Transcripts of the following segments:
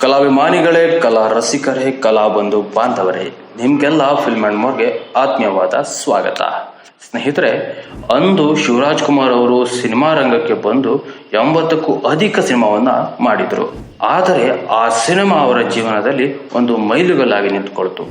ಕಲಾಭಿಮಾನಿಗಳೇ, ಕಲಾ ರಸಿಕರೇ, ಕಲಾ ಬಂಧು ಬಾಂಧವರೇ, ನಿಮ್ಗೆಲ್ಲ ಫಿಲ್ಮ್ ಅಂಡ್ ಮೋರ್ಗೆ ಆತ್ಮೀಯವಾದ ಸ್ವಾಗತ. ಸ್ನೇಹಿತರೆ, ಅಂದು ಶಿವರಾಜ್ ಕುಮಾರ್ ಅವರು ಸಿನಿಮಾ ರಂಗಕ್ಕೆ ಬಂದು ಎಂಬತ್ತಕ್ಕೂ ಅಧಿಕ ಸಿನಿಮಾವನ್ನ ಮಾಡಿದ್ರು. ಆದರೆ ಆ ಸಿನಿಮಾ ಅವರ ಜೀವನದಲ್ಲಿ ಒಂದು ಮೈಲುಗಲ್ಲಾಗಿ ನಿಂತುಕೊಳ್ತು.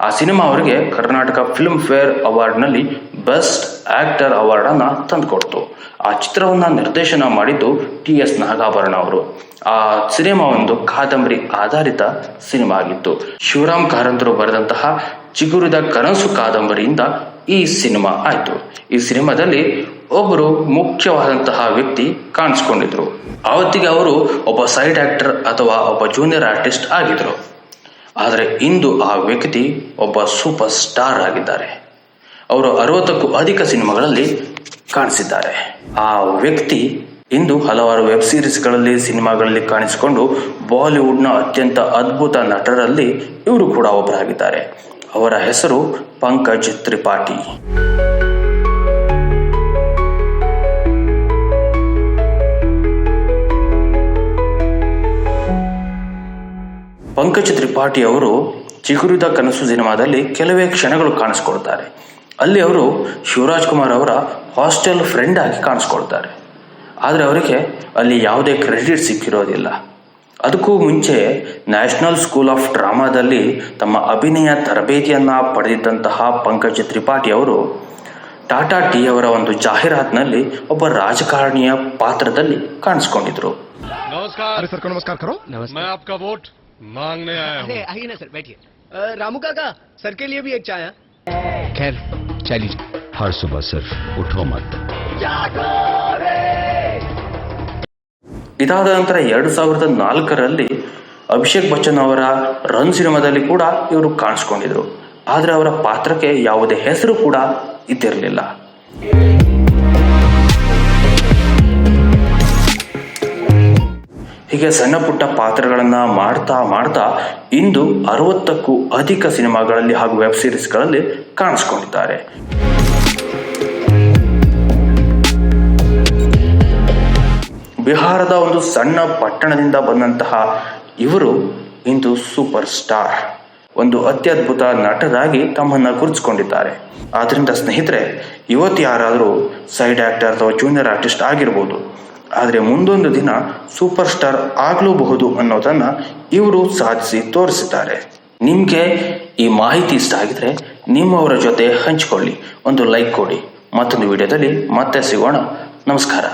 ಆ ಸಿನಿಮಾ ಅವರಿಗೆ ಕರ್ನಾಟಕ ಫಿಲ್ಮ್ ಫೇರ್ ಅವಾರ್ಡ್ನಲ್ಲಿ ಬೆಸ್ಟ್ ಆಕ್ಟರ್ ಅವಾರ್ಡ್ ಅನ್ನ ತಂದುಕೊಡ್ತು. ಆ ಚಿತ್ರವನ್ನ ನಿರ್ದೇಶನ ಮಾಡಿದ್ದು ಟಿ ಎಸ್ ನಾಗಾಭರಣ ಅವರು. ಆ ಸಿನಿಮಾ ಒಂದು ಕಾದಂಬರಿ ಆಧಾರಿತ ಸಿನಿಮಾ ಆಗಿತ್ತು. ಶಿವರಾಮ್ ಕಾರಂತರು ಬರೆದಂತಹ ಚಿಗುರಿದ ಕನಸು ಕಾದಂಬರಿಯಿಂದ ಈ ಸಿನಿಮಾ ಆಯ್ತು. ಈ ಸಿನಿಮಾದಲ್ಲಿ ಒಬ್ಬರು ಮುಖ್ಯವಾದಂತಹ ವ್ಯಕ್ತಿ ಕಾಣಿಸ್ಕೊಂಡಿದ್ರು. ಅವತ್ತಿಗೆ ಅವರು ಒಬ್ಬ ಸೈಡ್ ಆಕ್ಟರ್ ಅಥವಾ ಒಬ್ಬ ಜೂನಿಯರ್ ಆರ್ಟಿಸ್ಟ್ ಆಗಿದ್ರು. ಆದರೆ ಇಂದು ಆ ವ್ಯಕ್ತಿ ಒಬ್ಬ ಸೂಪರ್ ಸ್ಟಾರ್ ಆಗಿದ್ದಾರೆ. ಅವರು ಅರವತ್ತಕ್ಕೂ ಅಧಿಕ ಸಿನಿಮಾಗಳಲ್ಲಿ ಕಾಣಿಸಿದ್ದಾರೆ. ಆ ವ್ಯಕ್ತಿ ಇಂದು ಹಲವಾರು ವೆಬ್ ಸೀರೀಸ್ಗಳಲ್ಲಿ, ಸಿನಿಮಾಗಳಲ್ಲಿ ಕಾಣಿಸಿಕೊಂಡು ಬಾಲಿವುಡ್ನ ಅತ್ಯಂತ ಅದ್ಭುತ ನಟರಲ್ಲಿ ಇವರು ಕೂಡ ಒಬ್ಬರಾಗಿದ್ದಾರೆ. ಅವರ ಹೆಸರು ಪಂಕಜ್ ತ್ರಿಪಾಠಿ. ಪಂಕಜ್ ತ್ರಿಪಾಠಿ ಅವರು ಚಿಗುರಿದ ಕನಸು ಸಿನಿಮಾದಲ್ಲಿ ಕೆಲವೇ ಕ್ಷಣಗಳು ಕಾಣಿಸ್ಕೊಳ್ತಾರೆ. ಅಲ್ಲಿ ಅವರು ಶಿವರಾಜ್ ಕುಮಾರ್ ಅವರ ಹಾಸ್ಟೆಲ್ ಫ್ರೆಂಡ್ ಆಗಿ ಕಾಣಿಸ್ಕೊಳ್ತಾರೆ. ಆದರೆ ಅವರಿಗೆ ಅಲ್ಲಿ ಯಾವುದೇ ಕ್ರೆಡಿಟ್ ಸಿಕ್ಕಿರೋದಿಲ್ಲ. ಅದಕ್ಕೂ ಮುಂಚೆ ನ್ಯಾಷನಲ್ ಸ್ಕೂಲ್ ಆಫ್ ಡ್ರಾಮಾದಲ್ಲಿ ತಮ್ಮ ಅಭಿನಯ ತರಬೇತಿಯನ್ನು ಪಡೆದಿದ್ದಂತಹ ಪಂಕಜ್ ತ್ರಿಪಾಠಿ ಅವರು ಟಾಟಾ ಟಿ ಅವರ ಒಂದು ಜಾಹೀರಾತಿನಲ್ಲಿ ಒಬ್ಬ ರಾಜಕಾರಣಿಯ ಪಾತ್ರದಲ್ಲಿ ಕಾಣಿಸ್ಕೊಂಡಿದ್ರು. ನಮಸ್ಕಾರ. अरे सर को नमस्कार करो मैं आपका वोट मांगने आया अरे हूँ आइए ना सर बैठिए अ, रामू काका सर के लिए भी एक चाय हाँ? खैर चलिए हर सुबह सिर्फ उठो मत ಇದಾದ ನಂತರ ಎರಡು ಸಾವಿರದ ನಾಲ್ಕರಲ್ಲಿ ಅಭಿಷೇಕ್ ಬಚ್ಚನ್ ಅವರ ರನ್ ಸಿನಿಮಾದಲ್ಲಿ ಕೂಡ ಇವರು ಕಾಣಿಸ್ಕೊಂಡಿದ್ರು ಆದರೆ ಅವರ ಪಾತ್ರಕ್ಕೆ ಯಾವುದೇ ಹೆಸರು ಕೂಡ ಇದ್ದಿರಲಿಲ್ಲ ಹೀಗೆ ಸಣ್ಣ ಪುಟ್ಟ ಪಾತ್ರಗಳನ್ನ ಮಾಡ್ತಾ ಮಾಡ್ತಾ ಇಂದು ಅರವತ್ತಕ್ಕೂ ಅಧಿಕ ಸಿನಿಮಾಗಳಲ್ಲಿ ಹಾಗೂ ವೆಬ್ ಸಿರೀಸ್ಗಳಲ್ಲಿ ಕಾಣಿಸ್ಕೊಂಡಿದ್ದಾರೆ. ಬಿಹಾರದ ಒಂದು ಸಣ್ಣ ಪಟ್ಟಣದಿಂದ ಬಂದಂತಹ ಇವರು ಇಂದು ಸೂಪರ್ ಸ್ಟಾರ್ ಒಂದು ಅತ್ಯದ್ಭುತ ನಟರಾಗಿ ತಮ್ಮನ್ನ ಗುರುತಿಸಿಕೊಂಡಿದ್ದಾರೆ. ಆದ್ರಿಂದ ಸ್ನೇಹಿತರೆ, ಇವತ್ತು ಯಾರಾದರೂ ಸೈಡ್ ಆಕ್ಟರ್ ಅಥವಾ ಜೂನಿಯರ್ ಆರ್ಟಿಸ್ಟ್ ಆಗಿರ್ಬೋದು ಆದರೆ ಮುಂದೊಂದು ದಿನ ಸೂಪರ್ ಸ್ಟಾರ್ ಆಗಲೂಬಹುದು ಅನ್ನೋದನ್ನ ಇವರು ಸಾಧಿಸಿ ತೋರಿಸಿದ್ದಾರೆ. ನಿಮಗೆ ಈ ಮಾಹಿತಿ ಇಷ್ಟ ಆಗಿದ್ರೆ ನಿಮ್ಮವರ ಜೊತೆ ಹಂಚಿಕೊಳ್ಳಿ. ಒಂದು ಲೈಕ್ ಕೊಡಿ. ಮತ್ತೊಂದು ವಿಡಿಯೋದಲ್ಲಿ ಮತ್ತೆ ಸಿಗೋಣ. ನಮಸ್ಕಾರ.